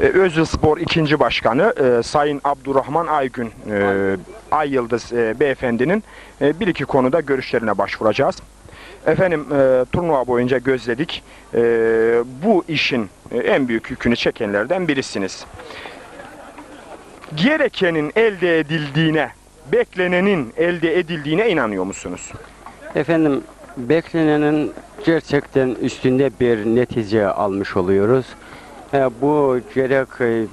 E, Özil Spor 2. Başkanı e, Sayın Abdurrahman Aygün e, Ay Yıldız e, beyefendinin e, bir iki konuda görüşlerine başvuracağız. Efendim e, turnuva boyunca gözledik. E, bu işin e, en büyük yükünü çekenlerden birisiniz. Gerekenin elde edildiğine, beklenenin elde edildiğine inanıyor musunuz? Efendim beklenenin gerçekten üstünde bir netice almış oluyoruz. E, bu gerek e,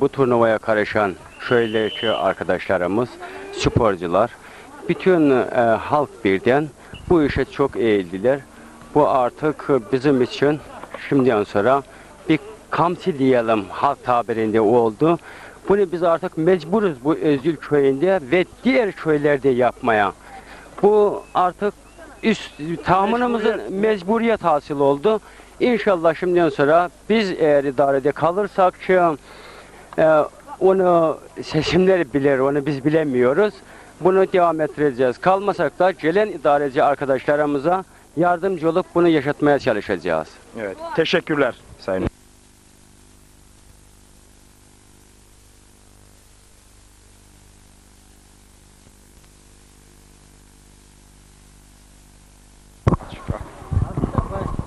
bu turnuvaya karışan şöyleki arkadaşlarımız, sporcular, bütün e, halk birden bu işe çok eğildiler. Bu artık bizim için şimdiden sonra bir kamsi diyelim halk tabirinde oldu. Bunu biz artık mecburuz bu Özgül köyünde ve diğer köylerde yapmaya. Bu artık üst tahminimizin mecburiyet hasıl oldu. İnşallah şimdiden sonra biz eğer idarede kalırsak ki e, onu seçimleri bilir, onu biz bilemiyoruz. Bunu devam ettireceğiz. Kalmasak da gelen idareci arkadaşlarımıza yardımcı olup bunu yaşatmaya çalışacağız. Evet. Teşekkürler Sayın.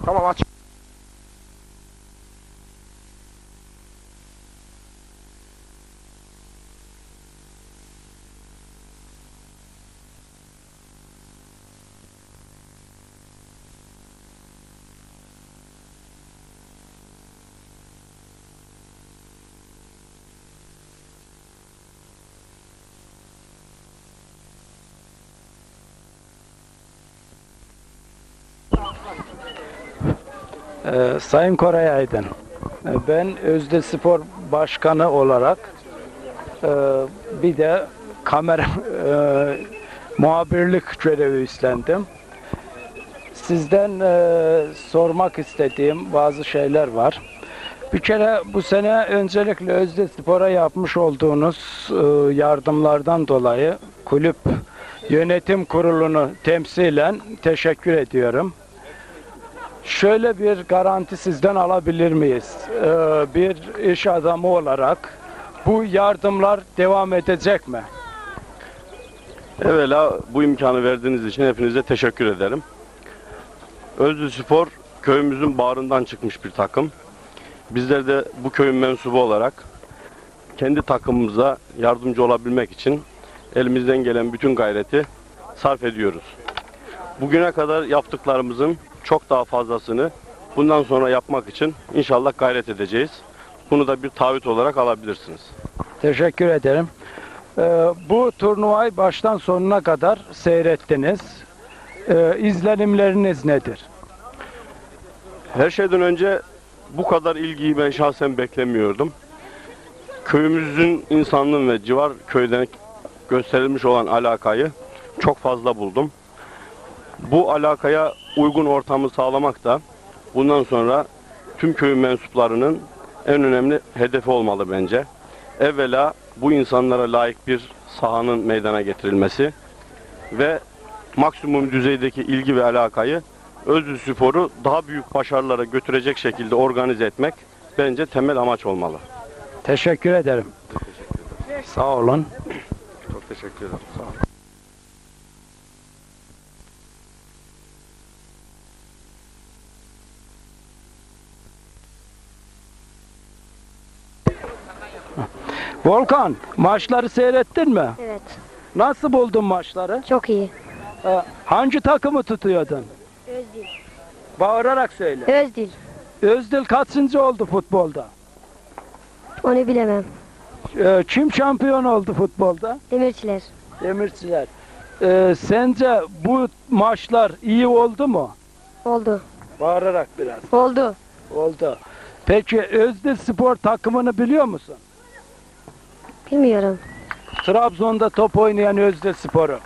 Tamam aç. Ee, Sayın Koray Aydın, e, ben Özde Spor Başkanı olarak e, bir de kamera e, muhabirlik görevi üstlendim. Sizden sormak istediğim bazı şeyler var. Bir kere bu sene öncelikle Özde Spor'a yapmış olduğunuz yardımlardan dolayı kulüp yönetim kurulunu temsilen teşekkür ediyorum. Şöyle bir garanti sizden alabilir miyiz? Ee, bir iş adamı olarak bu yardımlar devam edecek mi? Evvela bu imkanı verdiğiniz için hepinize teşekkür ederim. Özlü Spor köyümüzün bağrından çıkmış bir takım. Bizler de bu köyün mensubu olarak kendi takımımıza yardımcı olabilmek için elimizden gelen bütün gayreti sarf ediyoruz. Bugüne kadar yaptıklarımızın çok daha fazlasını bundan sonra yapmak için inşallah gayret edeceğiz. Bunu da bir taahhüt olarak alabilirsiniz. Teşekkür ederim. Ee, bu turnuvayı baştan sonuna kadar seyrettiniz. Ee, izlenimleriniz nedir? Her şeyden önce bu kadar ilgiyi ben şahsen beklemiyordum. Köyümüzün insanlığın ve civar köyden gösterilmiş olan alakayı çok fazla buldum. Bu alakaya uygun ortamı sağlamak da bundan sonra tüm köyün mensuplarının en önemli hedefi olmalı bence. Evvela bu insanlara layık bir sahanın meydana getirilmesi ve maksimum düzeydeki ilgi ve alakayı Özlü Spor'u daha büyük başarılara götürecek şekilde organize etmek bence temel amaç olmalı. Teşekkür ederim. Sağ olun. Çok teşekkür ederim. Sağ olun. Volkan, maçları seyrettin mi? Evet. Nasıl buldun maçları? Çok iyi. Ee, hangi takımı tutuyordun? Özdil. Bağırarak söyle. Özdil. Özdil kaçıncı oldu futbolda? Onu bilemem. Ee, kim şampiyon oldu futbolda? Demirçiler. Demirciler. Ee, sence bu maçlar iyi oldu mu? Oldu. Bağırarak biraz. Oldu. Oldu. Peki Özdil Spor takımını biliyor musun? Bilmiyorum. Trabzon'da top oynayan Özdil Spor'u.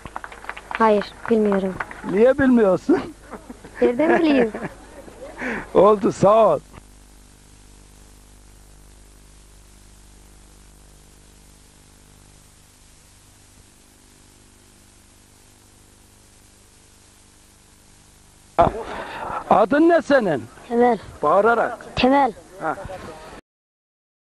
Hayır. Bilmiyorum. Niye bilmiyorsun? Nereden bileyim? Oldu sağ ol. Adın ne senin? Temel. Bağırarak. Temel.